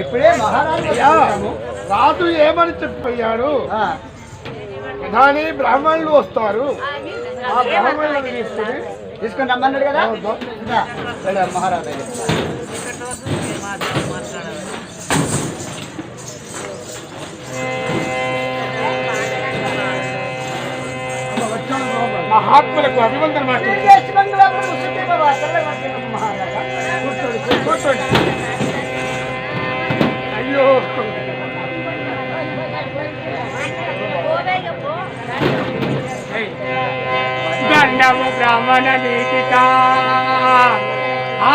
ఇప్పుడే మహారాజు. రాజు ఏమని చెప్పాడు కానీ బ్రాహ్మణులు వస్తారు ఆ బ్రాహ్మణులను తీసుకుని తీసుకొని రమ్మన్నాడు కదా మహారాజు. మహాత్ములకు అభివందన మాట. కూర్చోండి, కూర్చోండి. కూర్చోండి అయ్యో దండము బ్రాహ్మణ నీతిక ఆ, ఆ,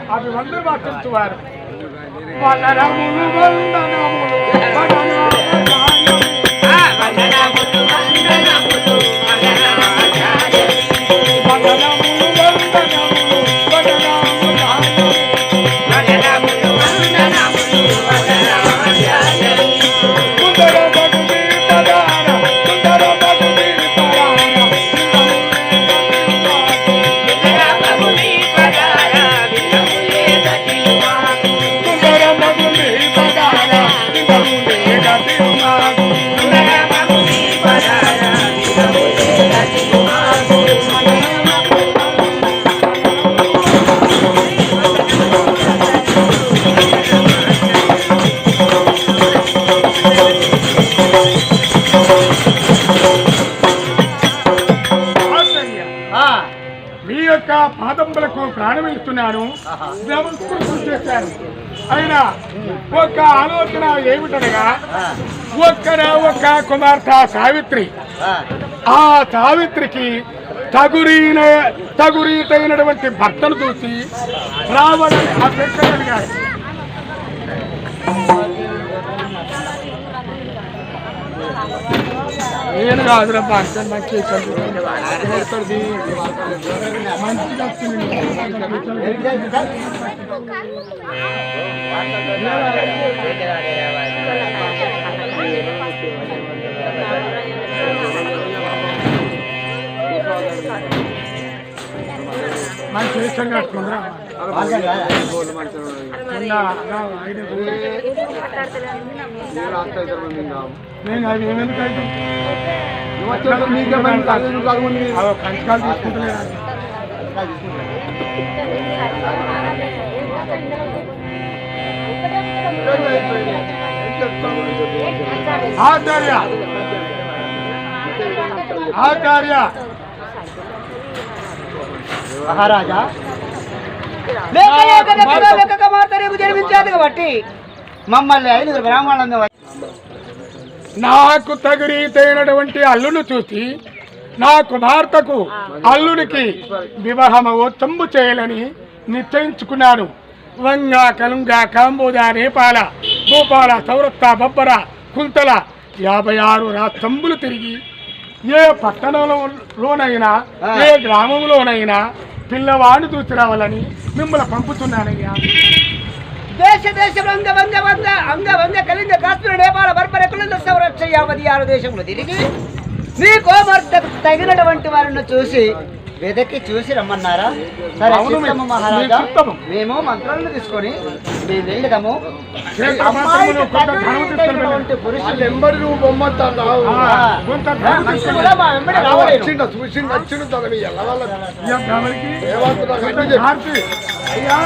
ఆ, అవి వందరు వారు వనరములు వందనములు నమస్కృతం చేశాను. అయినా ఒక ఆలోచన ఏమిటనగా ఆ, ఒక్కన ఒక్క కుమార్తె సావిత్రి. ఆ. సావిత్రికి తగురీన తగురీతైనటువంటి భర్తను చూసి రావణ అభ్యర్థిగారు నేను కాదురా భర్త మంచి మంచిగా వచ్చింది. మంచి విషయం కట్టుకుందా మార్గం కాదా? నేను అవి ఏమెందుకు అయితే కంచకాలు తీసుకుంటలేదు ఆచార్య ఆచార్య మహారాజా. లేక లేక రేపు జన్మించాదు కాబట్టి మమ్మల్ని ఐదుగురు బ్రాహ్మణులను నాకు తగురీతైనటువంటి అల్లును చూసి నా కుమార్తెకు అల్లునికి వివాహమవోత్తంబు చేయాలని నిశ్చయించుకున్నాను. వంగ కలుంగ కాంబోజ నేపాల భూపాల సౌరత్త బొబ్బర కుంతల యాభై ఆరు రాస్తంబులు తిరిగి ఏ పట్టణంలోనైనా ఏ గ్రామంలోనైనా పిల్లవాడిని చూచారావాలని మిమ్మల్ని పంపుతున్నానయ్యా. దేశ దేశ వంగ వంగ వంగ అంగ వంగ కలింగ కాశ్మీర నేపాల బర్బర కులంద సంరక్ష యావది ఆరు దేశంలో తిరిగి మీ కోమర్త తగినటువంటి వారిని చూసి వెదకి చూసి రమ్మన్నారా? సరే అవును, చిత్తము మీ- మహారాజా. మేము మంత్రాలను తీసుకొని మేము వెళ్ళదాము అయ్యా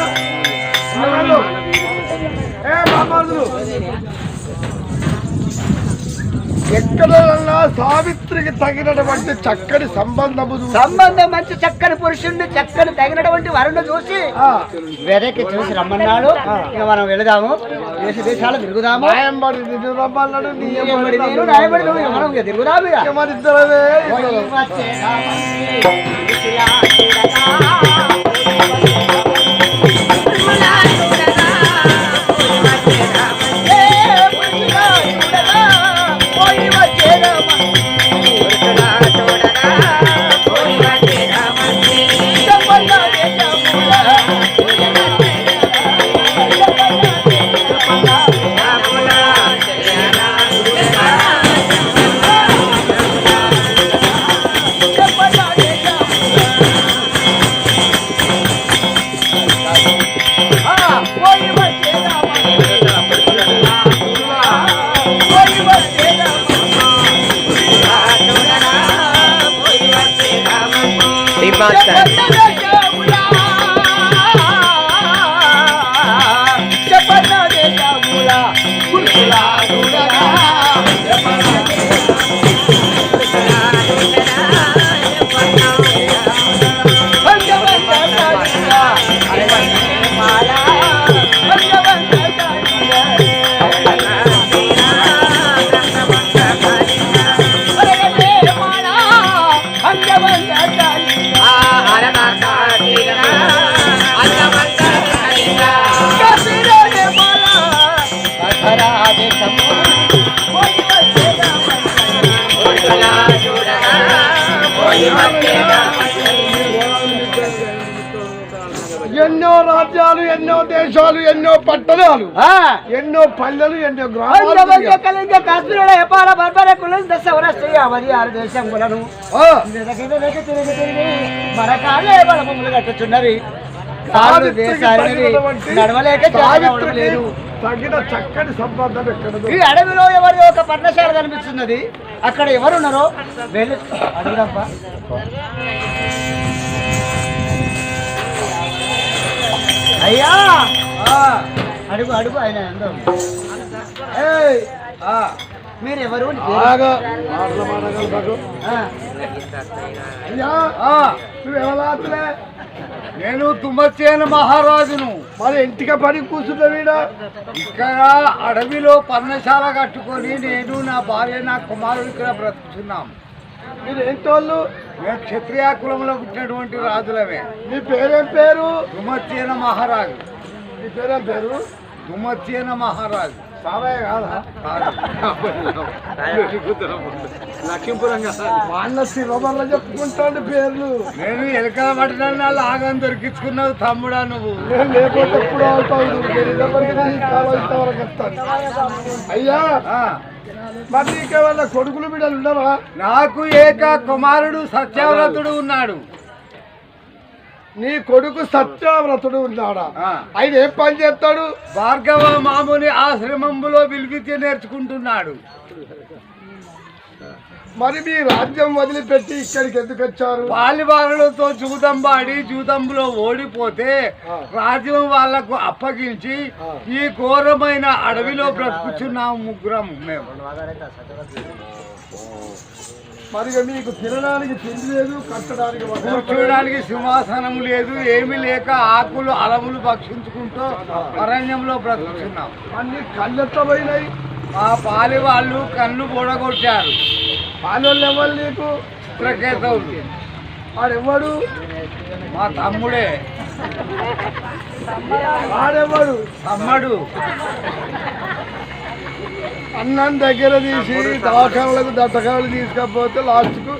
ఎక్కడన్నా సావిత్రికి తగినటువంటి చక్కని సంబంధము సంబంధం మంచి చక్కని పురుషుణ్ణి చక్కని తగినటువంటి వరుణ్ణి చూసి ఆ, వెదకి చూసి రమ్మన్నాడు. ఇక మనం వెళదాము. దేశ దేశాలు తిరుగుదాము. నిన్ను రమ్మన్నాడు నేను, నువ్వు, మనం ఇక తిరుగుదాము ఇక. చెప్పన్న దేశములా దేశాలు ఎన్నో పట్టణాలు ఎన్నో పల్లెలు ఎన్నో గ్రామాలు కట్టుచున్నవి. కాళ్ళు నడవలేక లేదు తగిన చక్కటి సంబంధం ఎక్కడ ఈ అడవిలో ఎవరి ఒక పర్ణశాల కనిపిస్తున్నది? అక్కడ ఎవరున్నారో? వెళ్ళి అడుగుదప్ప అయ్యా! అడుగు అడుగు ఆయన మీరు ఎవరు నేను తుమ్మచేన మహారాజును. మరి ఇంటికి పని కూర్చున్నావీడా ఇక్కడ అడవిలో పర్ణశాల కట్టుకొని నేను నా భార్య నా కుమారుడు ఇక్కడ బ్రతుకుతున్నాం. మీరు ఏంటోళ్ళు? మేము క్షత్రియ కులంలో పుట్టినటువంటి రాజులమే మీ పేరేం పేరు? తుమ్మచేన మహారాజు. మీ పేరేం పేరు? తుమ్మచేన మహారాజు. సారయ్య కాదా? శివమల్ల చెప్పుకుంటాడు పేర్లు. నేను ఎలకల పట్టడాన్ని లాగని దొరికించుకున్నావు తమ్ముడా నువ్వు. నేను లేకపోతే ఎప్పుడు అవుతావు అయ్యా మరి నీకేమన్నా కొడుకులు బిడ్డలు ఉండవా? నాకు ఏక కుమారుడు సత్యవ్రతుడు ఉన్నాడు. నీ కొడుకు సత్యావ్రతుడు ఉన్నాడా. ఆయన ఏం పని చేస్తాడు? భార్గవ మాముని ఆశ్రమంలో విలువిద్య నేర్చుకుంటున్నాడు. మరి మీ రాజ్యం వదిలిపెట్టి ఇక్కడికి ఎందుకు వచ్చారు? బాలిబారులతో జూదంబాడి జూదంబులో ఓడిపోతే. రాజ్యం వాళ్ళకు అప్పగించి. ఈ ఘోరమైన అడవిలో బ్రతుకుచున్నాము ముగ్గురం మేము. మరి ఇక మీకు తినడానికి తిండి లేదు కట్టడానికి. కూర్చోడానికి సింహాసనం లేదు ఏమీ లేక ఆకులు అలములు భక్షించుకుంటూ అరణ్యంలో బ్రతుకుతున్నాం. అన్ని కళ్ళెత్తపోయినాయి మా పాలి వాళ్ళు కన్ను పొడగొట్టారు పాలోళ్ళు ఎవరు నీకు? చిత్రకేతవులు వాడెవ్వడు? మా తమ్ముడే. వాడెవ్వడు? తమ్ముడు. అన్నం దగ్గర తీసి దవాఖానలకు దట్టకాలు తీసుకపోతే లాస్ట్కు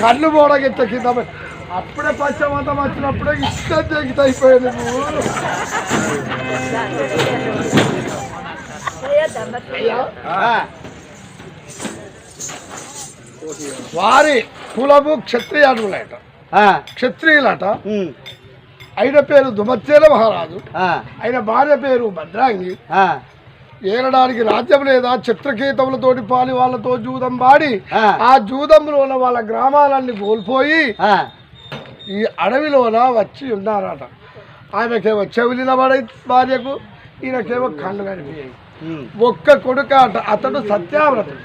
కళ్ళు పోడగెత్త కింద పడి. అప్పుడే పశ్చిమతం వచ్చినప్పుడే ఇష్టం తెగిత అయిపోయింది వారి కులము క్షత్రియానులట ఆ, క్షత్రియులట. ఆయన పేరు దుమచ్చేల మహారాజు. ఆయన భార్య పేరు భద్రాంగి. ఏలడానికి రాజ్యం లేదా? చిత్రకేతములతోటి పాలి వాళ్ళతో జూదం పాడి ఆ. ఆ జూదంలో ఉన్న వాళ్ళ గ్రామాలన్నీ కోల్పోయి ఈ అడవిలోన వచ్చి ఉన్నారట. ఆమెకేమో చెవులు నిలబడే భార్యకు ఈయనకేమో కళ్ళు కనిపించాయి. ఉమ్, ఒక్క కొడుక అట అతడు సత్యావ్రతుడు.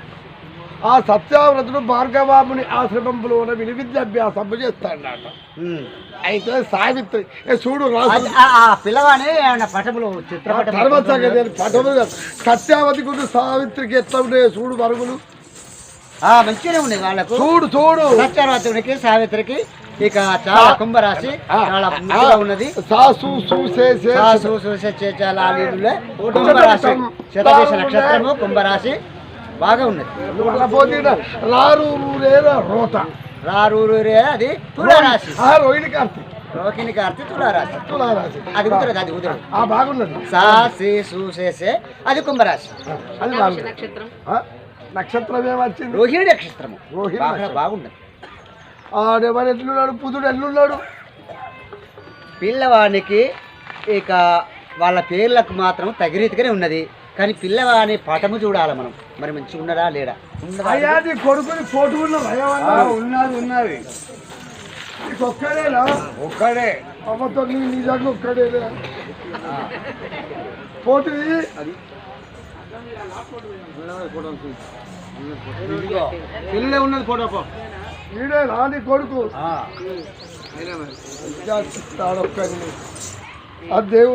ఆ సత్యావ్రతుడు భార్గవాముని ఆశ్రమంలోన విని విద్యాభ్యాసం చేస్తాడట. అయితే సావిత్రి చూడు అది- రాజు ఆ ఆ పిల్లవాని ఆయన పటములు పటములు. సత్యావతి గుడు సావిత్రికి ఎట్లా ఉన్నాయి చూడు మరుగులు? ఆ, మంచిగానే ఉన్నాయి వాళ్ళకు. చూడు చూడు. సత్యవతునికి సావిత్రికి ఇక చాలా కుంభరాశి చాలా మంచిగా ఉన్నది. సాసు సాసు చూసే చేచాల ఆలీలులే కుంభరాశి శతదేశ నక్షత్రము కుంభరాశి. బాగా ఉన్నది. రారు రోత. అది తులారాశి. ఆ రోహిణి కార్తీ రోహిణి కార్తి తులారాశి. తులారాశి. అది కుదరదు అది కుదరదు ఆ బాగున్నది. సా సి సు సే సే అది కుంభరాశి. అది ఆ, నక్షత్రం ఏమొచ్చింది రోహిణి నక్షత్రము. రోహిణి బాగా నక్షత్రం. బాగున్నది. ఆడెవరు ఎట్లున్నాడు? పుదుడు ఎట్లున్నాడు? పిల్లవానికి ఇక వాళ్ళ పేర్లకు మాత్రం తగిరీతిగానే ఉన్నది. కానీ పిల్లవాని పటము చూడాలి మనం. మరి మంచిగా ఉన్నదా లేడా? ఉన్నదా? అయ్యా నీ కొడుకుని ఫోటో ఉన్నది ఉన్నది. ఒక్కడేనా? ఒక్కడే. అమ్మతో నీ నిజంగా ఒక్కడేనా ఫోటో పిల్లే ఉన్నది ఫోటో ఈడే రాని కొడుకు. ఆ.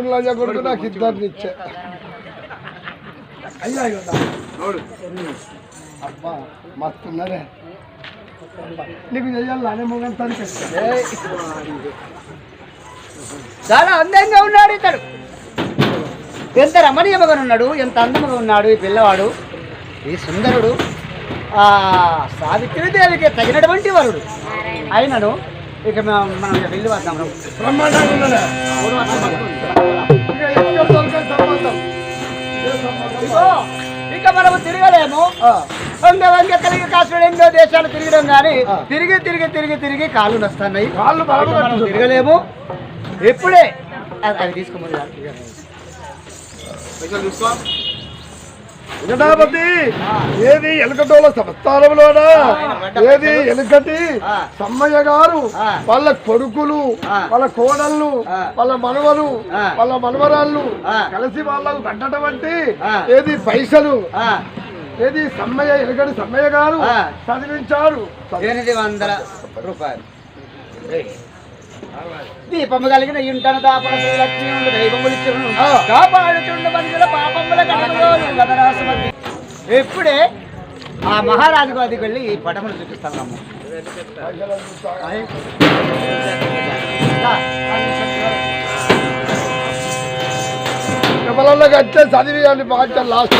లాగా కొడుకు నాకు ఇద్దరిని ఇచ్చా. అయ్యా. అబ్బా నీకు చెయ్యాలి మొగం తనకి. చాలా అందంగా ఉన్నాడు ఇతడు. ఎంత రమణీయముగా ఉన్నాడు ఎంత అందముగా ఉన్నాడు ఈ పిల్లవాడు ఈ సుందరుడు ఆ సావిత్రిదేవికి తగినటువంటి వరుడు. అయినను ఇక మనం వెళ్ళి వద్దాం. బ్రహ్మాండంగా ఇక మనము తిరగలేము. వంగ వంగ కలిగి కాసుడు ఎన్నో దేశాలు తిరగడం కానీ. తిరిగి తిరిగి తిరిగి తిరిగి కాళ్ళు నస్తున్నాయి. కాళ్ళు మనం తిరగలేము. ఎప్పుడే? అది తీసుకోమని వెంకటాపతి ఏది ఎలుకటోల సంస్థానంలోనా ఏది ఎలుకటి. సమ్మయ్య గారు. వాళ్ళ కొడుకులు. వాళ్ళ కోడళ్ళు. వాళ్ళ మనవలు. వాళ్ళ మనవరాళ్ళు. కలిసి వాళ్ళకు కట్టటువంటి ఆ. ఏది పైసలు ఏది సమ్మయ్య ఎలుకటి సమ్మయ్య గారు. చదివించారు ఎనిమిది వందల రూపాయలు దీపము కలిగిన ఇంటను. కాపాడుచుండు మనుషుల పాపముల కడగలోను గదరాసుమతి ఇప్పుడే ఆ మహారాజు గారికి వెళ్ళి ఈ పటములు కట్టే చదివి అని బాధ్యత లాస్ట్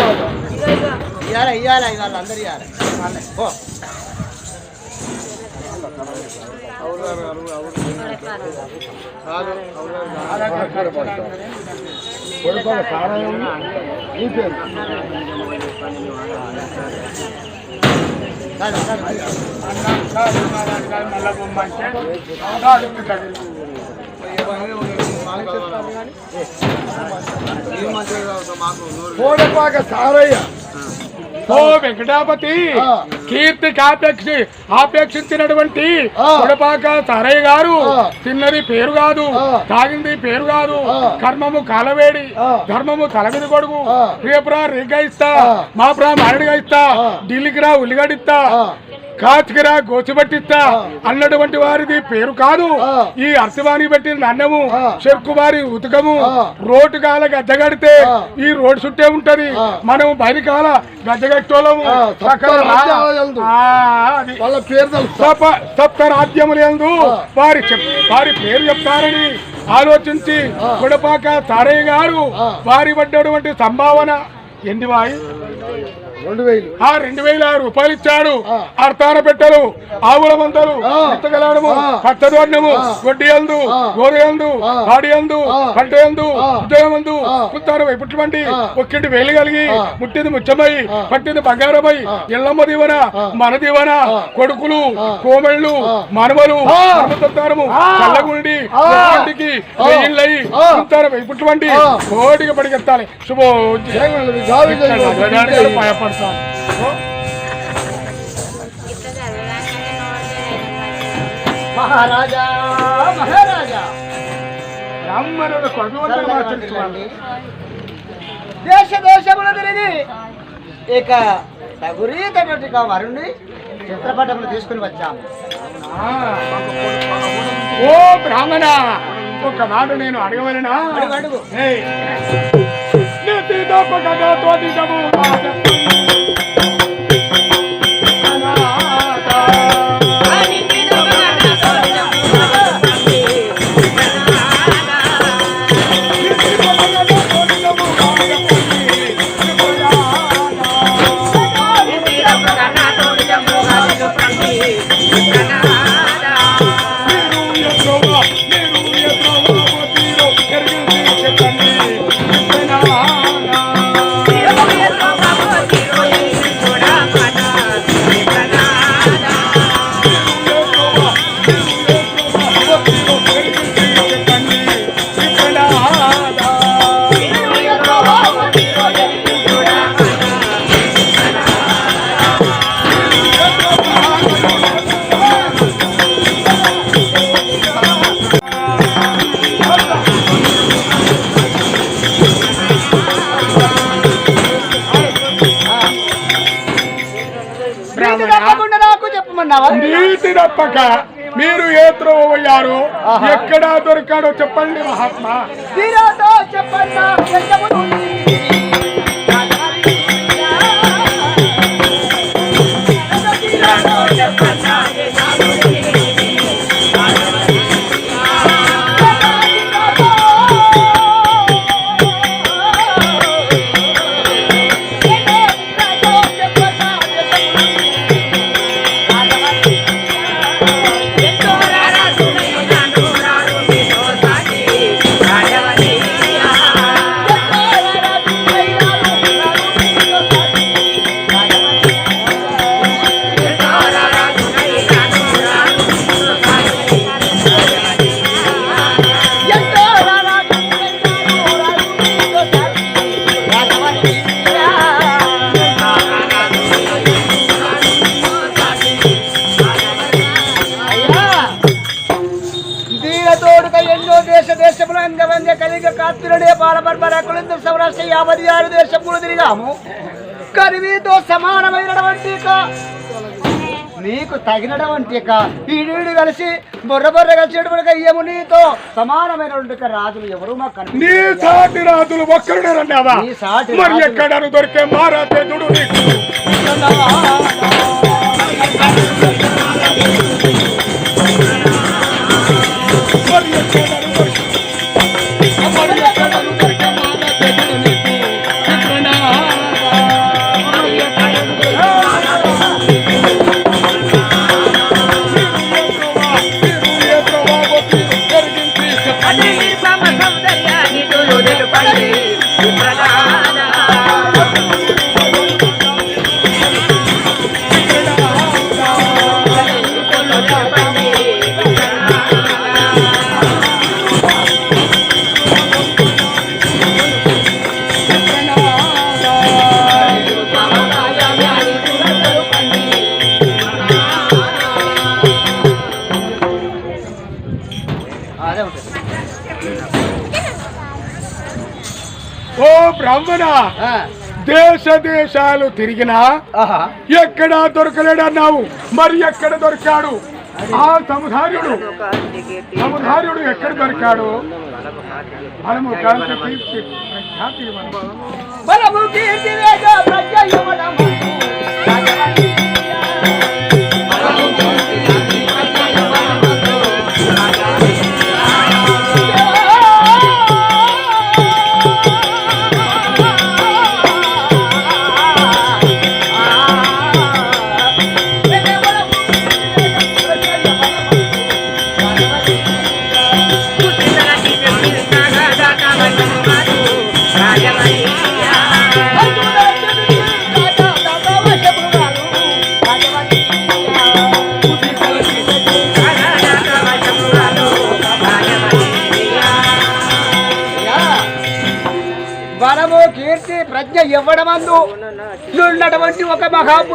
ఇయ్యాల ఇయ్యాల ఇవాళ అందరు ఇయ్యాల? ఓ కాదు, కాదు, కోడపాక సారయ్య. ఓ వెంకటాపతి ఆ. కీర్తికి ఆపేక్షి ఆపేక్షించినటువంటి. కొడపాక సరయ్య గారు. తిన్నది పేరు కాదు. తాగింది పేరు కాదు. కర్మము కాలవేడి. ధర్మము తలమిది కొడుకు. రేపురా రేగా ఇస్తా. మా ప్రా మారడిగా ఇస్తా. ఢిల్లీకి రా ఉల్లిగడిస్తా. కాచికిరా గోచిబట్టిస్తా అన్నటువంటి వారిది పేరు కాదు. ఈ అర్థవాణి పెట్టిన అన్నము ఆ. చెరుకువారి ఉతకము. రోడ్డు కాల గద్దగడితే. ఈ రోడ్డు చుట్టే ఉంటది. మనం బయట కాల గద్దగట్టోళము ఆ, సప్త రాజ్యాల యందు. అది వాళ్ళ పేరు తెలుసు సప సప్త రాజ్యములందు ఆ. వారి వారి పేరు చెప్తారని ఆలోచించి. గుడపాక సారయ్య గారు. వారి పడ్డటువంటి సంభావన ఎన్ని వాయి రెండు వేలు ఆ రెండు వేల రూపాయలు ఇచ్చాడు. అర్థాన పెట్టలు ఆవుల మందలు ఆ. ఎత్తగలడము. గొడ్డి అందు ఆ. గోరు అందు ఆ. పాడి అందు ఆ. పంట. ఉద్యోగమందు ఆ. కుత్తారు వైపుటువంటి ఆ. ఒక్కింటి వేలు కలిగి. ముట్టింది ముచ్చమై. పట్టింది బంగారమై. ఎల్లమ్మ దీవన. మన దీవన. కొడుకులు. కోమళ్ళు. మనవలు ఆ. ధర్మతత్తారము ఆ. చల్లగుండి ఆ. ఇంటికి ఆ. వెయ్యిళ్ళై ఆ. కుత్తారు వైపుటువంటి ఆ. కోటికి పడికెత్తాలి జయమంగళం. భయపడతాను మహారాజా మహారాజా మార్చుకోవాలి దేశ దేశములు తిరిగి ఇక తగురీతటువంటి వరుణ్ణి చిత్రపటములు తీసుకుని వచ్చాము. ఓ బ్రాహ్మణ ఒక మాట నేను అడగవలనా అడుగు, Não, porque eu tô de amor. తప్పక మీరు ఏ త్రోవ పోయారు? ఎక్కడ దొరికాడో చెప్పండి మహాత్మా. వీరాతో దేశ దేశములు అంగవంగ కలిగ కాత్రుడే పాలబర్బర కులంద సౌరాష్ట్ర యాభై ఆరు దేశములు తిరిగాము. కానీ మీతో సమానమైనటువంటి నీకు తగినటువంటి ఈడీడు కలిసి బొర్ర బొర్ర కలిసేటువంటి అయ్యము నీతో సమానమైనటువంటి రాజులు ఎవరు మాకు నీ సాటి రాజులు ఒక్కరునే రన్నావా నీ సాటి మరి రాజులు- ఎక్కడ దొరికే మారాతేజుడు నీకు? అదే ఉంటుంది. ఓ బ్రాహ్మణ దేశ దేశాలు తిరిగినా ఎక్కడా దొరకలేడన్నావు మరి ఎక్కడ దొరికాడు? ఆ సముధార్యుడు. సముధార్యుడు ఎక్కడ దొరికాడు? మనము కీర్తి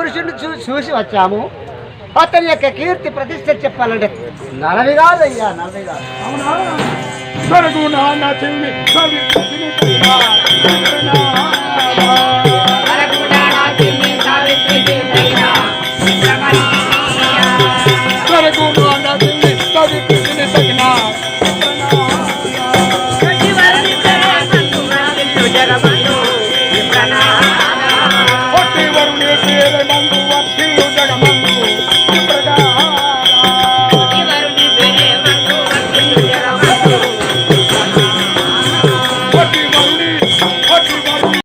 పురుషుడిని చూ చూసి వచ్చాము. అతని యొక్క కీర్తి ప్రతిష్ట చెప్పాలంటే నలభై కాదు అయ్యా నలభై కాదు అవునా?